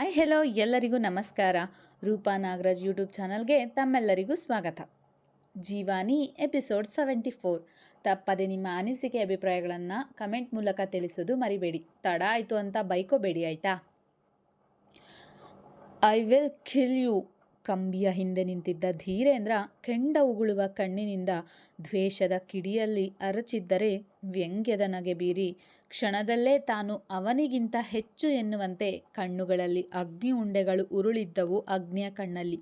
Hi hello ಎಲ್ಲರಿಗೂ ನಮಸ್ಕಾರ. Roopa Nagaraj YouTube ಚಾನಲ್ಗೆ ತಮ್ಮೆಲ್ಲರಿಗೂ ಸ್ವಾಗತ. Jeevani episode seventy four. ತಪ್ಪದೆ ನಿಮ್ಮ ಅನಿಸಿಕೆ ಅಭಿಪ್ರಾಯಗಳನ್ನು ಕಮೆಂಟ್ ಮೂಲಕ ತಿಳಿಸೋದು ಮರಿಬೇಡಿ. ತಡ ಆಯಿತು ಅಂತ ಬೈಕೋಬೇಡಿ, ಆಯಿತಾ? I will kill you. ಕಂಬಿಯ ಹಿಂದೆ ನಿಂತಿದ್ದ ಧೀರೇಂದ್ರ ಕೆಂಡ ಉಗುಳುವ ಕಣ್ಣಿನಿಂದ ದ್ವೇಷದ ಕಿಡಿಯಲ್ಲಿ ಅರಚಿದ್ದರೆ ವ್ಯಂಗ್ಯದ ನಗೆ ಬೀರಿ ಕ್ಷಣದಲ್ಲೇ ತಾನು ಅವನಿಗಿಂತ ಹೆಚ್ಚು ಎನ್ನುವಂತೆ ಕಣ್ಣುಗಳಲ್ಲಿ ಅಗ್ನಿ ಉಂಡೆಗಳು ಉರುಳಿದ್ದವು ಅಗ್ನಿಯ ಕಣ್ಣಲ್ಲಿ.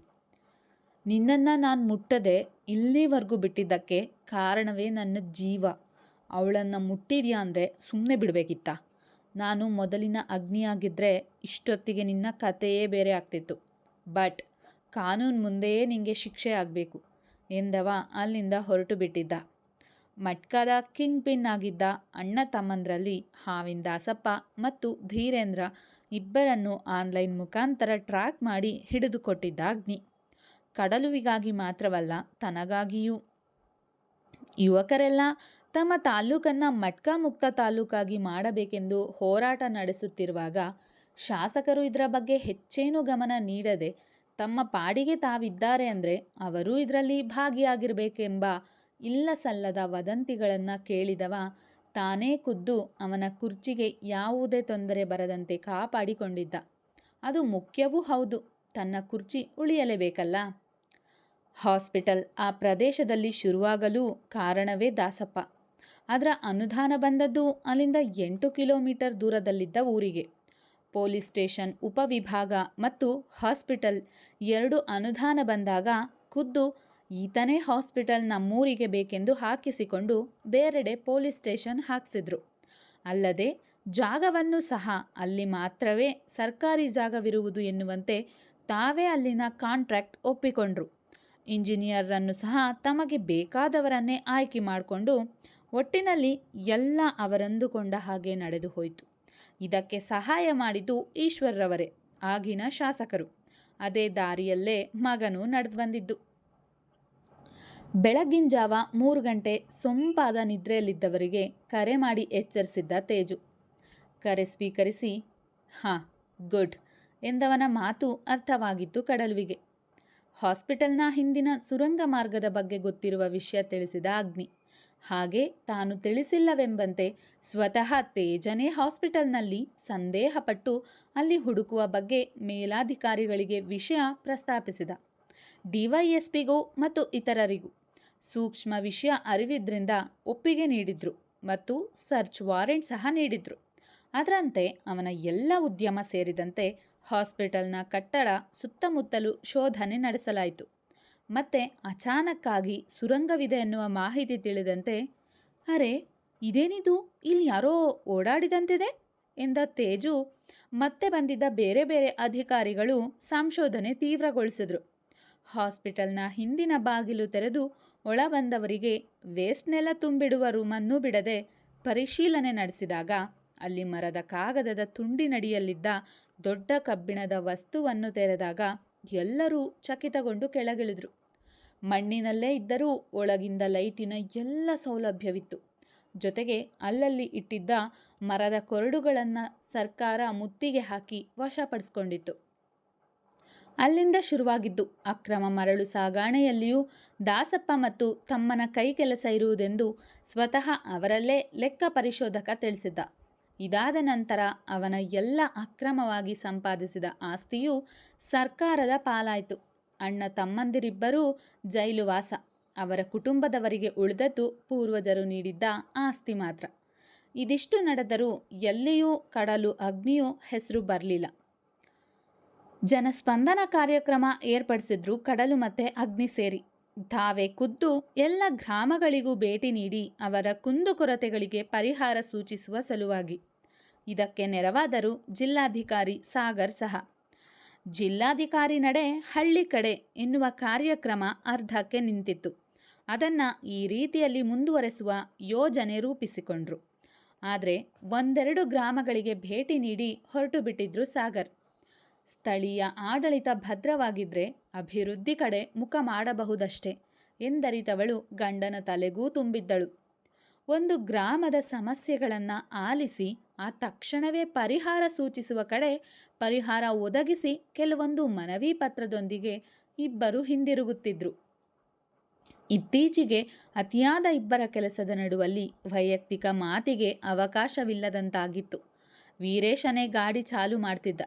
ನಿನ್ನನ್ನು ನಾನು ಮುಟ್ಟದೆ ಇಲ್ಲಿವರೆಗೂ ಬಿಟ್ಟಿದ್ದಕ್ಕೆ ಕಾರಣವೇ ನನ್ನ ಜೀವ. ಅವಳನ್ನು ಮುಟ್ಟಿದ್ಯಾ ಅಂದರೆ ಸುಮ್ಮನೆ ಬಿಡಬೇಕಿತ್ತ? ನಾನು ಮೊದಲಿನ ಅಗ್ನಿಯಾಗಿದ್ದರೆ ಇಷ್ಟೊತ್ತಿಗೆ ನಿನ್ನ ಕಥೆಯೇ ಬೇರೆ ಆಗ್ತಿತ್ತು. ಬಟ್ ಕಾನೂನು ಮುಂದೆಯೇ ನಿಂಗೆ ಶಿಕ್ಷೆ ಆಗಬೇಕು ಎಂದವ ಅಲ್ಲಿಂದ ಹೊರಟು ಬಿಟ್ಟಿದ್ದ. ಮಟ್ಕಾದ ಕಿಂಗ್ ಪಿನ್ ಆಗಿದ್ದ ಅಣ್ಣ ತಮ್ಮಂದ್ರಲ್ಲಿ ಹಾವಿನ ದಾಸಪ್ಪ ಮತ್ತು ಧೀರೇಂದ್ರ ಇಬ್ಬರನ್ನು ಆನ್ಲೈನ್ ಮುಖಾಂತರ ಟ್ರ್ಯಾಕ್ ಮಾಡಿ ಹಿಡಿದುಕೊಟ್ಟಿದ್ದ ಅಗ್ನಿ ಕಡಲುವಿಗಾಗಿ ಮಾತ್ರವಲ್ಲ, ತನಗಾಗಿಯೂ. ಯುವಕರೆಲ್ಲ ತಮ್ಮ ತಾಲೂಕನ್ನು ಮಟ್ಕಾ ಮುಕ್ತ ತಾಲೂಕಾಗಿ ಮಾಡಬೇಕೆಂದು ಹೋರಾಟ ನಡೆಸುತ್ತಿರುವಾಗ ಶಾಸಕರು ಇದರ ಬಗ್ಗೆ ಹೆಚ್ಚೇನೂ ಗಮನ ನೀಡದೆ ತಮ್ಮ ಪಾಡಿಗೆ ತಾವಿದ್ದಾರೆ ಅಂದರೆ ಅವರೂ ಇದರಲ್ಲಿ ಭಾಗಿಯಾಗಿರಬೇಕೆಂಬ ಇಲ್ಲ ಸಲ್ಲದ ವದಂತಿಗಳನ್ನು ಕೇಳಿದವ, ತಾನೇ ಖುದ್ದು ಅವನ ಕುರ್ಚಿಗೆ ಯಾವುದೇ ತೊಂದರೆ ಬರದಂತೆ ಕಾಪಾಡಿಕೊಂಡಿದ್ದ. ಅದು ಮುಖ್ಯವೂ ಹೌದು, ತನ್ನ ಕುರ್ಚಿ ಉಳಿಯಲೇಬೇಕಲ್ಲ. ಹಾಸ್ಪಿಟಲ್ ಆ ಪ್ರದೇಶದಲ್ಲಿ ಶುರುವಾಗಲು ಕಾರಣವೇ ದಾಸಪ್ಪ. ಅದರ ಅನುದಾನ ಬಂದದ್ದು ಅಲ್ಲಿಂದ ಎಂಟು ಕಿಲೋಮೀಟರ್ ದೂರದಲ್ಲಿದ್ದ ಊರಿಗೆ. ಪೊಲೀಸ್ ಸ್ಟೇಷನ್, ಉಪವಿಭಾಗ ಮತ್ತು ಹಾಸ್ಪಿಟಲ್ ಎರಡು ಅನುದಾನ ಬಂದಾಗ ಖುದ್ದು ಈತನೇ ಹಾಸ್ಪಿಟಲ್ ನಮ್ಮೂರಿಗೆ ಬೇಕೆಂದು ಹಾಕಿಸಿಕೊಂಡು ಬೇರೆಡೆ ಪೊಲೀಸ್ ಸ್ಟೇಷನ್ ಹಾಕಿಸಿದ್ರು. ಅಲ್ಲದೆ ಜಾಗವನ್ನು ಸಹ ಅಲ್ಲಿ ಮಾತ್ರವೇ ಸರ್ಕಾರಿ ಜಾಗವಿರುವುದು ಎನ್ನುವಂತೆ ತಾವೇ ಅಲ್ಲಿನ ಕಾಂಟ್ರಾಕ್ಟ್ ಒಪ್ಪಿಕೊಂಡ್ರು. ಇಂಜಿನಿಯರನ್ನು ಸಹ ತಮಗೆ ಬೇಕಾದವರನ್ನೇ ಆಯ್ಕೆ ಮಾಡಿಕೊಂಡು ಒಟ್ಟಿನಲ್ಲಿ ಎಲ್ಲ ಅವರಂದುಕೊಂಡ ಹಾಗೆ ನಡೆದು ಹೋಯಿತು. ಇದಕ್ಕೆ ಸಹಾಯ ಮಾಡಿದ್ದು ಈಶ್ವರ್ರವರೇ, ಆಗಿನ ಶಾಸಕರು. ಅದೇ ದಾರಿಯಲ್ಲೇ ಮಗನು ನಡೆದು ಬಂದಿದ್ದು. ಬೆಳಗಿನ ಜಾವ ಮೂರು ಗಂಟೆ ಸೊಂಪಾದ ನಿದ್ರೆಯಲ್ಲಿದ್ದವರಿಗೆ ಕರೆ ಮಾಡಿ ಎಚ್ಚರಿಸಿದ್ದ ತೇಜು. ಕರೆ ಸ್ವೀಕರಿಸಿ, ಹಾಂ, ಗುಡ್ ಎಂದವನ ಮಾತು ಅರ್ಥವಾಗಿತ್ತು ಕಡಲ್ವಿಗೆ. ಹಾಸ್ಪಿಟಲ್ನ ಹಿಂದಿನ ಸುರಂಗ ಮಾರ್ಗದ ಬಗ್ಗೆ ಗೊತ್ತಿರುವ ವಿಷಯ ತಿಳಿಸಿದ ಅಗ್ನಿ. ಹಾಗೆ ತಾನು ತಿಳಿಸಿಲ್ಲವೆಂಬಂತೆ ಸ್ವತಃ ತೇಜನೇ ಹಾಸ್ಪಿಟಲ್ನಲ್ಲಿ ಸಂದೇಹಪಟ್ಟು ಅಲ್ಲಿ ಹುಡುಕುವ ಬಗ್ಗೆ ಮೇಲಾಧಿಕಾರಿಗಳಿಗೆ ವಿಷಯ ಪ್ರಸ್ತಾಪಿಸಿದ. ಡಿವೈಎಸ್ಪಿಗೂ ಮತ್ತು ಇತರರಿಗೂ ಸೂಕ್ಷ್ಮ ವಿಷಯ ಅರಿವಿದ್ರಿಂದ ಒಪ್ಪಿಗೆ ನೀಡಿದ್ರು ಮತ್ತು ಸರ್ಚ್ ವಾರೆಂಟ್ ಸಹ ನೀಡಿದ್ರು. ಅದರಂತೆ ಅವನ ಎಲ್ಲ ಉದ್ಯಮ ಸೇರಿದಂತೆ ಹಾಸ್ಪಿಟಲ್ನ ಕಟ್ಟಡ ಸುತ್ತಮುತ್ತಲು ಶೋಧನೆ ನಡೆಸಲಾಯಿತು. ಮತ್ತೆ ಅಚಾನಕ್ಕಾಗಿ ಸುರಂಗವಿದೆ ಎನ್ನುವ ಮಾಹಿತಿ ತಿಳಿದಂತೆ, ಅರೆ, ಇದೇನಿದು? ಇಲ್ಲಿ ಯಾರೋ ಓಡಾಡಿದಂತಿದೆ? ಎಂದ ತೇಜು ಮತ್ತೆ ಬಂದಿದ್ದ ಬೇರೆ ಬೇರೆ ಅಧಿಕಾರಿಗಳು ಸಂಶೋಧನೆ ತೀವ್ರಗೊಳಿಸಿದ್ರು. ಹಾಸ್ಪಿಟಲ್ನ ಹಿಂದಿನ ಬಾಗಿಲು ತೆರೆದು ಒಳ ಬಂದವರಿಗೆ ವೇಸ್ಟ್ನೆಲ್ಲ ತುಂಬಿಡುವ ರೂಮನ್ನು ಬಿಡದೆ ಪರಿಶೀಲನೆ ನಡೆಸಿದಾಗ ಅಲ್ಲಿ ಮರದ ಕಾಗದದ ತುಂಡಿನಡಿಯಲ್ಲಿದ್ದ ದೊಡ್ಡ ಕಬ್ಬಿಣದ ವಸ್ತುವನ್ನು ತೆರೆದಾಗ ಎಲ್ಲರೂ ಚಕಿತಗೊಂಡು ಕೆಳಗಿಳಿದ್ರು. ಮಣ್ಣಿನಲ್ಲೇ ಇದ್ದರೂ ಒಳಗಿಂದ ಲೈಟಿನ ಎಲ್ಲ ಸೌಲಭ್ಯವಿತ್ತು. ಜೊತೆಗೆ ಅಲ್ಲಲ್ಲಿ ಇಟ್ಟಿದ್ದ ಮರದ ಕೊರಡುಗಳನ್ನು ಸರ್ಕಾರ ಮುತ್ತಿಗೆ ಹಾಕಿ ವಶಪಡಿಸಿಕೊಂಡಿತ್ತು. ಅಲ್ಲಿಂದ ಶುರುವಾಗಿದ್ದು, ಅಕ್ರಮ ಮರಳು ಸಾಗಾಣೆಯಲ್ಲಿಯೂ ದಾಸಪ್ಪ ಮತ್ತು ತಮ್ಮನ ಕೈ ಕೆಲಸ ಇರುವುದೆಂದು ಸ್ವತಃ ಅವರಲ್ಲೇ ಲೆಕ್ಕ ಪರಿಶೋಧಕ ತಿಳಿಸಿದ್ದ. ಇದಾದ ನಂತರ ಅವನ ಎಲ್ಲ ಅಕ್ರಮವಾಗಿ ಸಂಪಾದಿಸಿದ ಆಸ್ತಿಯು ಸರ್ಕಾರದ ಪಾಲಾಯಿತು. ಅಣ್ಣ ತಮ್ಮಂದಿರಿಬ್ಬರೂ ಜೈಲುವಾಸ ಅವರ ಕುಟುಂಬದವರಿಗೆ ಉಳಿದದ್ದು ಪೂರ್ವಜರು ನೀಡಿದ್ದ ಆಸ್ತಿ ಮಾತ್ರ. ಇದಿಷ್ಟು ನಡೆದರೂ ಎಲ್ಲಿಯೂ ಕಡಲು ಅಗ್ನಿಯೂ ಹೆಸರು ಬರಲಿಲ್ಲ. ಜನಸ್ಪಂದನ ಕಾರ್ಯಕ್ರಮ ಏರ್ಪಡಿಸಿದ್ರು ಕಡಲು ಮತ್ತೆ ಅಗ್ನಿ ಸೇರಿ. ತಾವೇ ಖುದ್ದು ಎಲ್ಲ ಗ್ರಾಮಗಳಿಗೂ ಭೇಟಿ ನೀಡಿ ಅವರ ಕುಂದುಕೊರತೆಗಳಿಗೆ ಪರಿಹಾರ ಸೂಚಿಸುವ ಸಲುವಾಗಿ. ಇದಕ್ಕೆ ನೆರವಾದರು ಜಿಲ್ಲಾಧಿಕಾರಿ ಸಾಗರ್ ಸಹ. ಜಿಲ್ಲಾಧಿಕಾರಿ ನಡೆ ಹಳ್ಳಿ ಕಡೆ ಎನ್ನುವ ಕಾರ್ಯಕ್ರಮ ಅರ್ಧಕ್ಕೆ ನಿಂತಿತ್ತು. ಅದನ್ನು ಈ ರೀತಿಯಲ್ಲಿ ಮುಂದುವರೆಸುವ ಯೋಜನೆ ರೂಪಿಸಿಕೊಂಡ್ರು. ಆದರೆ ಒಂದೆರಡು ಗ್ರಾಮಗಳಿಗೆ ಭೇಟಿ ನೀಡಿ ಹೊರಟು ಬಿಟ್ಟಿದ್ರು ಸಾಗರ್. ಸ್ಥಳೀಯ ಆಡಳಿತ ಭದ್ರವಾಗಿದ್ರೆ ಅಭಿವೃದ್ಧಿ ಕಡೆ ಮುಖ ಮಾಡಬಹುದಷ್ಟೆ ಎಂದರಿತವಳು ಗಂಡನ ತಲೆಗೂ ತುಂಬಿದ್ದಳು. ಒಂದು ಗ್ರಾಮದ ಸಮಸ್ಯೆಗಳನ್ನು ಆಲಿಸಿ ಆ ತಕ್ಷಣವೇ ಪರಿಹಾರ ಸೂಚಿಸುವ ಕಡೆ ಪರಿಹಾರ ಒದಗಿಸಿ ಕೆಲವೊಂದು ಮನವಿ ಪತ್ರದೊಂದಿಗೆ ಇಬ್ಬರು ಹಿಂದಿರುಗುತ್ತಿದ್ರು. ಇತ್ತೀಚೆಗೆ ಅತಿಯಾದ ಇಬ್ಬರ ಕೆಲಸದ ನಡುವಲ್ಲಿ ವೈಯಕ್ತಿಕ ಮಾತಿಗೆ ಅವಕಾಶವಿಲ್ಲದಂತಾಗಿತ್ತು. ವೀರೇಶನೇ ಗಾಡಿ ಚಾಲು ಮಾಡ್ತಿದ್ದ.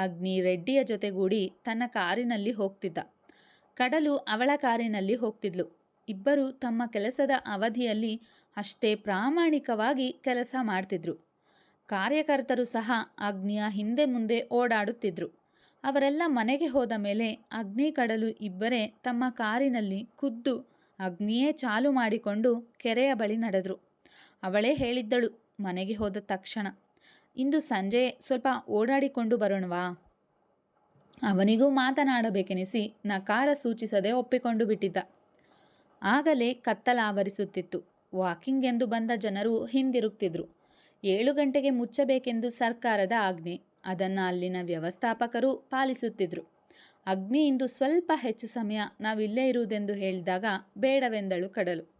ಅಗ್ನಿ ರೆಡ್ಡಿಯ ಜೊತೆಗೂಡಿ ತನ್ನ ಕಾರಿನಲ್ಲಿ ಹೋಗ್ತಿದ್ದ. ಕಡಲು ಅವಳ ಕಾರಿನಲ್ಲಿ ಹೋಗ್ತಿದ್ಲು. ಇಬ್ಬರು ತಮ್ಮ ಕೆಲಸದ ಅವಧಿಯಲ್ಲಿ ಅಷ್ಟೇ ಪ್ರಾಮಾಣಿಕವಾಗಿ ಕೆಲಸ ಮಾಡ್ತಿದ್ರು. ಕಾರ್ಯಕರ್ತರು ಸಹ ಅಗ್ನಿಯ ಹಿಂದೆ ಮುಂದೆ ಓಡಾಡುತ್ತಿದ್ರು. ಅವರೆಲ್ಲ ಮನೆಗೆ ಹೋದ ಮೇಲೆ ಅಗ್ನಿ ಕಡಲು ಇಬ್ಬರೇ ತಮ್ಮ ಕಾರಿನಲ್ಲಿ ಖುದ್ದು ಅಗ್ನಿಯೇ ಚಾಲು ಮಾಡಿಕೊಂಡು ಕೆರೆಯ ಬಳಿ ನಡೆದ್ರು. ಅವಳೇ ಹೇಳಿದ್ದಳು, ಮನೆಗೆ ಹೋದ ತಕ್ಷಣ ಇಂದು ಸಂಜೆ ಸ್ವಲ್ಪ ಓಡಾಡಿಕೊಂಡು ಬರೋಣವಾ? ಅವನಿಗೂ ಮಾತನಾಡಬೇಕೆನಿಸಿ ನಕಾರ ಸೂಚಿಸದೆ ಒಪ್ಪಿಕೊಂಡು ಬಿಟ್ಟಿದ್ದ. ಆಗಲೇ ಕತ್ತಲಾವರಿಸುತ್ತಿತ್ತು ವಾಕಿಂಗ್ ಎಂದು ಬಂದ ಜನರು ಹಿಂದಿರುಗ್ತಿದ್ರು. ಏಳು ಗಂಟೆಗೆ ಮುಚ್ಚಬೇಕೆಂದು ಸರ್ಕಾರದ ಆಜ್ಞೆ. ಅದನ್ನ ಅಲ್ಲಿನ ವ್ಯವಸ್ಥಾಪಕರು ಪಾಲಿಸುತ್ತಿದ್ರು. ಅಗ್ನಿ ಇಂದು ಸ್ವಲ್ಪ ಹೆಚ್ಚು ಸಮಯ ನಾವಿಲ್ಲೇ ಇರುವುದೆಂದು ಹೇಳಿದಾಗ ಬೇಡವೆಂದಳು ಕಡಲು.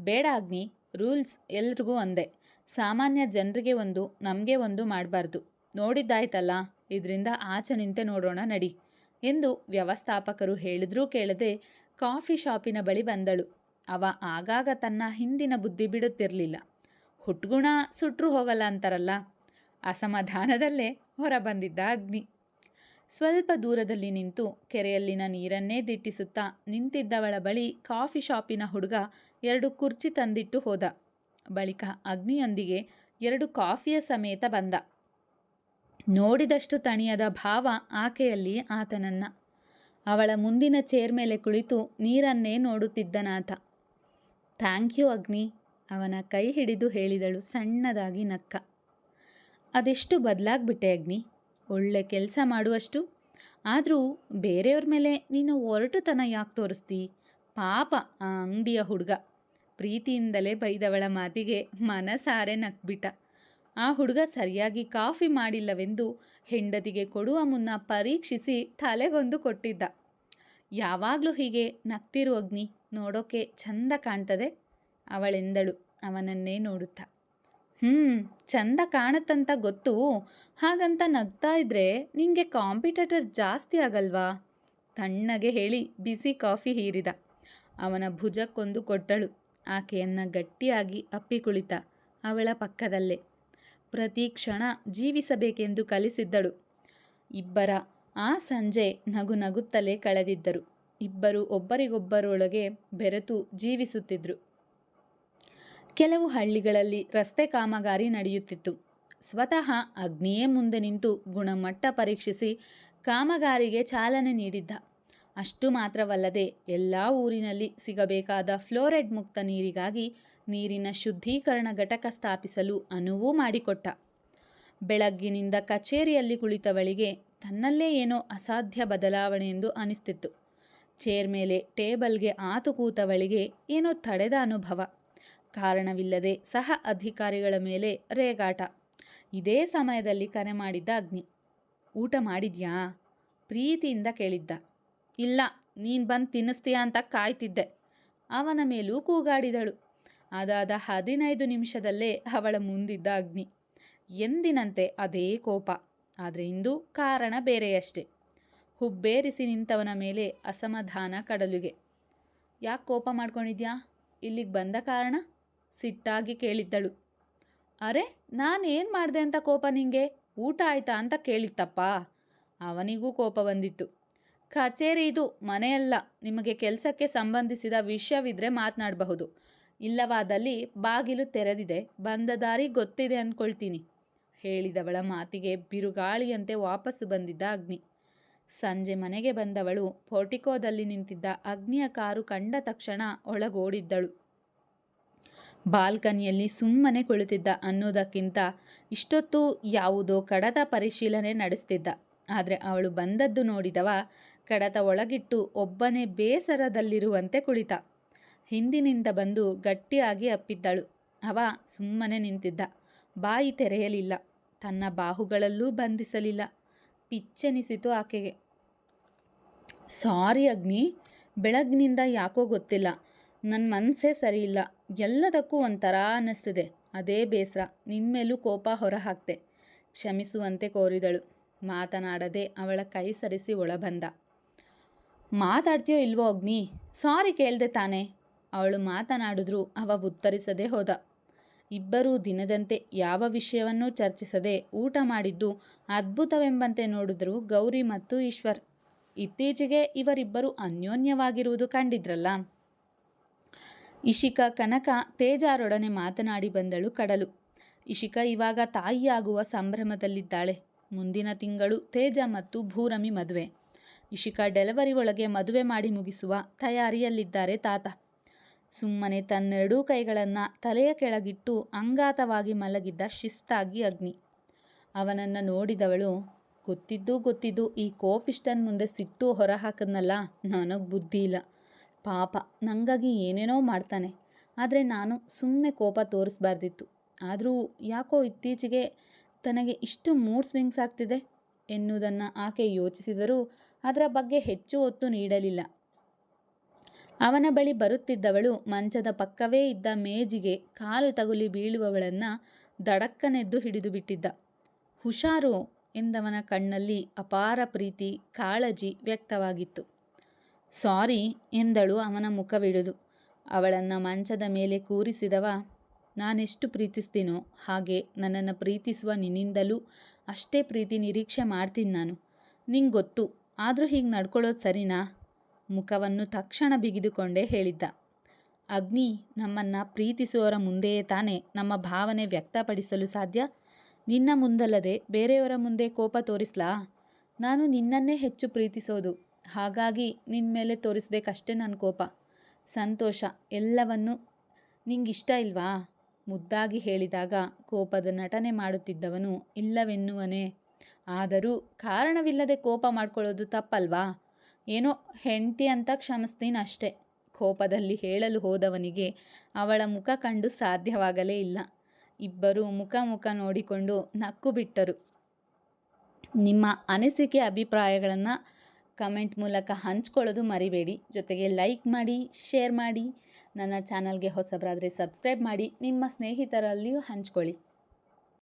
ಬೇಡ ಅಗ್ನಿ, ರೂಲ್ಸ್ ಎಲ್ರಿಗೂ ಒಂದೇ. ಸಾಮಾನ್ಯ ಜನರಿಗೆ ಒಂದು, ನಮಗೆ ಒಂದು ಮಾಡಬಾರ್ದು. ನೋಡಿದ್ದಾಯ್ತಲ್ಲ, ಇದರಿಂದ ಆಚೆ ನಿಂತೆ ನೋಡೋಣ ನಡಿ ಎಂದು ವ್ಯವಸ್ಥಾಪಕರು ಹೇಳಿದ್ರೂ ಕೇಳದೆ ಕಾಫಿ ಶಾಪಿನ ಬಳಿ ಬಂದಳು. ಅವ ಆಗಾಗ ತನ್ನ ಹಿಂದಿನ ಬುದ್ಧಿ ಬಿಡುತ್ತಿರಲಿಲ್ಲ. ಹುಟ್ಗುಣ ಸುಟ್ರು ಹೋಗಲ್ಲ ಅಂತಾರಲ್ಲ, ಅಸಮಾಧಾನದಲ್ಲೇ ಹೊರಬಂದಿದ್ದ ಅಗ್ನಿ. ಸ್ವಲ್ಪ ದೂರದಲ್ಲಿ ನಿಂತು ಕೆರೆಯಲ್ಲಿನ ನೀರನ್ನೇ ದಿಟ್ಟಿಸುತ್ತಾ ನಿಂತಿದ್ದವಳ ಬಳಿ ಕಾಫಿ ಶಾಪಿನ ಹುಡುಗ ಎರಡು ಕುರ್ಚಿ ತಂದಿಟ್ಟು ಹೋದ. ಬಳಿಕ ಅಗ್ನಿಯೊಂದಿಗೆ ಎರಡು ಕಾಫಿಯ ಸಮೇತ ಬಂದ. ನೋಡಿದಷ್ಟು ತಣಿಯದ ಭಾವ ಆಕೆಯಲ್ಲಿ ಆತನನ್ನ. ಅವಳ ಮುಂದಿನ ಚೇರ್ ಮೇಲೆ ಕುಳಿತು ನೀರನ್ನೇ ನೋಡುತ್ತಿದ್ದನಾತ. ಥ್ಯಾಂಕ್ ಯು ಅಗ್ನಿ, ಅವನ ಕೈ ಹಿಡಿದು ಹೇಳಿದಳು ಸಣ್ಣದಾಗಿ ನಕ್ಕ. ಅದೆಷ್ಟು ಬದಲಾಗ್ಬಿಟ್ಟೆ ಅಗ್ನಿ, ಒಳ್ಳೆ ಕೆಲಸ ಮಾಡುವಷ್ಟು? ಆದರೂ ಬೇರೆಯವ್ರ ಮೇಲೆ ನೀನು ಒರಟುತನ ಯಾಕೆ ತೋರಿಸ್ತಿ? ಪಾಪ ಆ ಅಂಗಡಿಯ ಹುಡುಗ. ಪ್ರೀತಿಯಿಂದಲೇ ಬೈದವಳ ಮಾತಿಗೆ ಮನಸಾರೆ ನಕ್ಬಿಟ್ಟ ಆ ಹುಡುಗ ಸರಿಯಾಗಿ ಕಾಫಿ ಮಾಡಿಲ್ಲವೆಂದು ಹೆಂಡತಿಗೆ ಕೊಡುವ ಮುನ್ನ ಪರೀಕ್ಷಿಸಿ ತಲೆಗೊಂದು ಕೊಟ್ಟಿದ್ದ. ಯಾವಾಗಲೂ ಹೀಗೆ ನಗ್ತಿರು ಅಗ್ನಿ, ನೋಡೋಕೆ ಚಂದ ಕಾಣ್ತದೆ? ಅವಳೆಂದಳು, ಅವನನ್ನೇ ನೋಡುತ್ತಾ. ಹ್ಮ್, ಚಂದ ಕಾಣತ್ತಂತ ಗೊತ್ತು. ಹಾಗಂತ ನಗ್ತಾ ಇದ್ರೆ ನಿಂಗೆ ಕಾಂಪಿಟೇಟರ್ ಜಾಸ್ತಿ ಆಗಲ್ವಾ? ತಣ್ಣಗೆ ಹೇಳಿ ಬಿಸಿ ಕಾಫಿ ಹೀರಿದ. ಅವನ ಭುಜಕ್ಕೊಂದು ಕೊಟ್ಟಳು. ಆಕೆಯನ್ನ ಗಟ್ಟಿಯಾಗಿ ಅಪ್ಪಿ ಕುಳಿತ ಅವಳ ಪಕ್ಕದಲ್ಲೇ. ಪ್ರತಿ ಕ್ಷಣ ಜೀವಿಸಬೇಕೆಂದು ಕಲಿಸಿದ್ದಳು. ಇಬ್ಬರ ಆ ಸಂಜೆ ನಗು ನಗುತ್ತಲೇ ಕಳೆದಿದ್ದರು. ಇಬ್ಬರು ಒಬ್ಬರಿಗೊಬ್ಬರೊಳಗೆ ಬೆರೆತು ಜೀವಿಸುತ್ತಿದ್ರು. ಕೆಲವು ಹಳ್ಳಿಗಳಲ್ಲಿ ರಸ್ತೆ ಕಾಮಗಾರಿ ನಡೆಯುತ್ತಿತ್ತು. ಸ್ವತಃ ಅಗ್ನಿಯೇ ಮುಂದೆ ನಿಂತು ಗುಣಮಟ್ಟ ಪರೀಕ್ಷಿಸಿ ಕಾಮಗಾರಿಗೆ ಚಾಲನೆ ನೀಡಿದ್ದ. ಅಷ್ಟು ಮಾತ್ರವಲ್ಲದೆ ಎಲ್ಲ ಊರಿನಲ್ಲಿ ಸಿಗಬೇಕಾದ ಫ್ಲೋರೈಡ್ ಮುಕ್ತ ನೀರಿಗಾಗಿ ನೀರಿನ ಶುದ್ಧೀಕರಣ ಘಟಕ ಸ್ಥಾಪಿಸಲು ಅನುವು ಮಾಡಿಕೊಟ್ಟ. ಬೆಳಗ್ಗಿನಿಂದ ಕಚೇರಿಯಲ್ಲಿ ಕುಳಿತವಳಿಗೆ ತನ್ನಲ್ಲೇ ಏನೋ ಅಸಾಧ್ಯ ಬದಲಾವಣೆ ಎಂದು ಅನಿಸ್ತಿತ್ತು. ಚೇರ್ ಮೇಲೆ ಟೇಬಲ್ಗೆ ಆತು ಕೂತವಳಿಗೆ ಏನೋ ತಡೆದ ಅನುಭವ. ಕಾರಣವಿಲ್ಲದೆ ಸಹ ಅಧಿಕಾರಿಗಳ ಮೇಲೆ ರೇಗಾಟ. ಇದೇ ಸಮಯದಲ್ಲಿ ಕರೆ ಮಾಡಿದ್ದ ಅಗ್ನಿ. ಊಟ ಮಾಡಿದ್ಯಾ? ಪ್ರೀತಿಯಿಂದ ಕೇಳಿದ್ದ. ಇಲ್ಲ, ನೀನು ಬಂದು ತಿನ್ನಿಸ್ತೀಯಾ ಅಂತ ಕಾಯ್ತಿದ್ದೆ. ಅವನ ಮೇಲೂ ಕೂಗಾಡಿದಳು. ಅದಾದ ಹದಿನೈದು ನಿಮಿಷದಲ್ಲೇ ಅವಳ ಮುಂದಿದ್ದ ಅಗ್ನಿ. ಎಂದಿನಂತೆ ಅದೇ ಕೋಪ. ಆದರೆ ಇಂದು ಕಾರಣ ಬೇರೆಯಷ್ಟೇ. ಹುಬ್ಬೇರಿಸಿ ನಿಂತವನ ಮೇಲೆ ಅಸಮಾಧಾನ ಕಡಲುಗೆ. ಯಾಕೆ ಕೋಪ ಮಾಡ್ಕೊಂಡಿದ್ಯಾ? ಇಲ್ಲಿಗೆ ಬಂದ ಕಾರಣ? ಸಿಟ್ಟಾಗಿ ಕೇಳಿದ್ದಳು. ಅರೆ, ನಾನೇನು ಮಾಡಿದೆ ಅಂತ ಕೋಪ ನಿಂಗೆ? ಊಟ ಆಯ್ತಾ ಅಂತ ಕೇಳಿತ್ತಪ್ಪ? ಅವನಿಗೂ ಕೋಪ ಬಂದಿತ್ತು. ಕಚೇರಿ ಇದು ಮನೆಯಲ್ಲ. ನಿಮಗೆ ಕೆಲಸಕ್ಕೆ ಸಂಬಂಧಿಸಿದ ವಿಷಯವಿದ್ರೆ ಮಾತನಾಡಬಹುದು. ಇಲ್ಲವಾದಲ್ಲಿ ಬಾಗಿಲು ತೆರೆದಿದೆ. ಬಂದ ದಾರಿ ಗೊತ್ತಿದೆ ಅಂದ್ಕೊಳ್ತೀನಿ ಹೇಳಿದವಳ ಮಾತಿಗೆ ಬಿರುಗಾಳಿಯಂತೆ ವಾಪಸ್ಸು ಬಂದಿದ್ದ ಅಗ್ನಿ. ಸಂಜೆ ಮನೆಗೆ ಬಂದವಳು ಪೋರ್ಟಿಕೋದಲ್ಲಿ ನಿಂತಿದ್ದ ಅಗ್ನಿಯ ಕಾರು ಕಂಡ ತಕ್ಷಣ ಒಳಗೋಡಿದ್ದಳು. ಬಾಲ್ಕನಿಯಲ್ಲಿ ಸುಮ್ಮನೆ ಕುಳಿತಿದ್ದ ಅನ್ನೋದಕ್ಕಿಂತ ಇಷ್ಟೊತ್ತು ಯಾವುದೋ ಕಡತ ಪರಿಶೀಲನೆ ನಡೆಸ್ತಿದ್ದ. ಆದರೆ ಅವಳು ಬಂದದ್ದು ನೋಡಿದವ ಕಡತ ಒಳಗಿಟ್ಟು ಒಬ್ಬನೇ ಬೇಸರದಲ್ಲಿರುವಂತೆ ಕುಳಿತ. ಹಿಂದಿನಿಂದ ಬಂದು ಗಟ್ಟಿಯಾಗಿ ಅಪ್ಪಿದ್ದಳು. ಅವ ಸುಮ್ಮನೆ ನಿಂತಿದ್ದ. ಬಾಯಿ ತೆರೆಯಲಿಲ್ಲ. ತನ್ನ ಬಾಹುಗಳಲ್ಲೂ ಬಂಧಿಸಲಿಲ್ಲ. ಪಿಚ್ಚೆನಿಸಿತು ಆಕೆಗೆ. ಸಾರಿ ಅಗ್ನಿ. ಬೆಳಗ್ನಿಂದ ಯಾಕೋ ಗೊತ್ತಿಲ್ಲ. ನನ್ನ ಮನಸ್ಸೇ ಸರಿಯಿಲ್ಲ. ಎಲ್ಲದಕ್ಕೂ ಒಂಥರ ಅನ್ನಿಸ್ತಿದೆ. ಅದೇ ಬೇಸರ. ನಿನ್ಮೇಲೂ ಕೋಪ ಹೊರಹಾಕ್ತೆ. ಕ್ಷಮಿಸುವಂತೆ ಕೋರಿದಳು. ಮಾತನಾಡದೆ ಅವಳ ಕೈ ಸರಿಸಿ ಒಳಬಂದ. ಮಾತಾಡ್ತೀಯೋ ಇಲ್ವೋ ಅಗ್ನಿ? ಸಾರಿ ಕೇಳ್ದೆ ತಾನೆ. ಅವಳು ಮಾತನಾಡಿದ್ರು ಅವ ಉತ್ತರಿಸದೆ ಹೋದ. ಇಬ್ಬರೂ ದಿನದಂತೆ ಯಾವ ವಿಷಯವನ್ನೂ ಚರ್ಚಿಸದೆ ಊಟ ಮಾಡಿದ್ದು ಅದ್ಭುತವೆಂಬಂತೆ ನೋಡಿದ್ರು ಗೌರಿ ಮತ್ತು ಈಶ್ವರ್. ಇತ್ತೀಚೆಗೆ ಇವರಿಬ್ಬರು ಅನ್ಯೋನ್ಯವಾಗಿರುವುದು ಕಂಡಿದ್ರಲ್ಲ. ಇಶಿಕಾ ಕನಕ ತೇಜಾರೊಡನೆ ಮಾತನಾಡಿ ಬಂದಳು ಕಡಲು. ಇಶಿಕಾ ಇವಾಗ ತಾಯಿಯಾಗುವ ಸಂಭ್ರಮದಲ್ಲಿದ್ದಾಳೆ. ಮುಂದಿನ ತಿಂಗಳು ತೇಜ ಮತ್ತು ಭೂರಮಿ ಮದುವೆ. ಇಶಿಕಾ ಡೆಲಿವರಿ ಒಳಗೆ ಮದುವೆ ಮಾಡಿ ಮುಗಿಸುವ ತಯಾರಿಯಲ್ಲಿದ್ದಾರೆ ತಾತ. ಸುಮ್ಮನೆ ತನ್ನೆರಡೂ ಕೈಗಳನ್ನು ತಲೆಯ ಕೆಳಗಿಟ್ಟು ಅಂಗಾತವಾಗಿ ಮಲಗಿದ್ದ ಶಿಸ್ತಾಗಿ ಅಗ್ನಿ. ಅವನನ್ನು ನೋಡಿದವಳು, ಗೊತ್ತಿದ್ದು ಗೊತ್ತಿದ್ದು, ಈ ಕೋಪಿಷ್ಟನ್ ಮುಂದೆ ಸಿಟ್ಟು ಹೊರಹಾಕದ್ನಲ್ಲ, ನನಗೆ ಬುದ್ಧಿ ಇಲ್ಲ. ಪಾಪ, ನಂಗಾಗಿ ಏನೇನೋ ಮಾಡ್ತಾನೆ. ಆದರೆ ನಾನು ಸುಮ್ಮನೆ ಕೋಪ ತೋರಿಸ್ಬಾರ್ದಿತ್ತು. ಆದರೂ ಯಾಕೋ ಇತ್ತೀಚೆಗೆ ತನಗೆ ಇಷ್ಟು ಮೂಡ್ ಸ್ವಿಂಗ್ಸ್ ಆಗ್ತಿದೆ? ಎನ್ನುವುದನ್ನು ಆಕೆ ಯೋಚಿಸಿದರೂ ಅದರ ಬಗ್ಗೆ ಹೆಚ್ಚು ಒತ್ತು ನೀಡಲಿಲ್ಲ. ಅವನ ಬಳಿ ಬರುತ್ತಿದ್ದವಳು ಮಂಚದ ಪಕ್ಕವೇ ಇದ್ದ ಮೇಜಿಗೆ ಕಾಲು ತಗುಲಿ ಬೀಳುವವಳನ್ನು ದಡಕ್ಕನೆದ್ದು ಹಿಡಿದು ಬಿಟ್ಟಿದ್ದ. ಹುಷಾರು ಎಂದವನ ಕಣ್ಣಲ್ಲಿ ಅಪಾರ ಪ್ರೀತಿ, ಕಾಳಜಿ ವ್ಯಕ್ತವಾಗಿತ್ತು. ಸಾರಿ ಎಂದಳು ಅವನ ಮುಖವಿಡಿದು ಅವಳನ್ನು ಮಂಚದ ಮೇಲೆ ಕೂರಿಸಿದವ, ನಾನೆಷ್ಟು ಪ್ರೀತಿಸ್ತೀನೋ ಹಾಗೆ ನನ್ನನ್ನು ಪ್ರೀತಿಸುವ ನಿನ್ನಿಂದಲೂ ಅಷ್ಟೇ ಪ್ರೀತಿ ನಿರೀಕ್ಷೆ ಮಾಡ್ತೀನಿ ನಾನು. ನಿಂಗೆ ಗೊತ್ತು ಆದರೂ ಹೀಗೆ ನಡ್ಕೊಳ್ಳೋದು ಸರಿನಾ? ಮುಖವನ್ನು ತಕ್ಷಣ ಬಿಗಿದುಕೊಂಡೇ ಹೇಳಿದ್ದ. ಅಗ್ನಿ ನಮ್ಮನ್ನು ಪ್ರೀತಿಸುವವರ ಮುಂದೆಯೇ ತಾನೇ ನಮ್ಮ ಭಾವನೆ ವ್ಯಕ್ತಪಡಿಸಲು ಸಾಧ್ಯ? ನಿನ್ನ ಮುಂದಲ್ಲದೆ ಬೇರೆಯವರ ಮುಂದೆ ಕೋಪ ತೋರಿಸ್ಲಾ? ನಾನು ನಿನ್ನನ್ನೇ ಹೆಚ್ಚು ಪ್ರೀತಿಸೋದು. ಹಾಗಾಗಿ ನಿನ್ನ ಮೇಲೆ ತೋರಿಸ್ಬೇಕಷ್ಟೇ ನನ್ನ ಕೋಪ. ಸಂತೋಷ ಎಲ್ಲವನ್ನು ನಿಂಗಿಷ್ಟ ಇಲ್ವಾ? ಮುದ್ದಾಗಿ ಹೇಳಿದಾಗ ಕೋಪದ ನಟನೆ ಮಾಡುತ್ತಿದ್ದವನು ಇಲ್ಲವೆನ್ನುವನೇ. ಆದರೂ ಕಾರಣವಿಲ್ಲದೆ ಕೋಪ ಮಾಡ್ಕೊಳ್ಳೋದು ತಪ್ಪಲ್ವಾ? ಏನೋ ಹೆಂಡತಿ ಅಂತ ಕ್ಷಮಿಸ್ತೀನಿ ಅಷ್ಟೇ. ಕೋಪದಲ್ಲಿ ಹೇಳಲು ಹೋದವನಿಗೆ ಅವಳ ಮುಖ ಕಂಡು ಸಾಧ್ಯವಾಗಲೇ ಇಲ್ಲ. ಇಬ್ಬರೂ ಮುಖ ಮುಖ ನೋಡಿಕೊಂಡು ನಕ್ಕು ಬಿಟ್ಟರು. ನಿಮ್ಮ ಅನಿಸಿಕೆ ಅಭಿಪ್ರಾಯಗಳನ್ನು ಕಮೆಂಟ್ ಮೂಲಕ ಹಂಚ್ಕೊಳ್ಳೋದು ಮರಿಬೇಡಿ. ಜೊತೆಗೆ ಲೈಕ್ ಮಾಡಿ, ಶೇರ್ ಮಾಡಿ. ನನ್ನ ಚಾನಲ್ಗೆ ಹೊಸಬರಾದರೆ ಸಬ್ಸ್ಕ್ರೈಬ್ ಮಾಡಿ. ನಿಮ್ಮ ಸ್ನೇಹಿತರಲ್ಲಿಯೂ ಹಂಚ್ಕೊಳ್ಳಿ.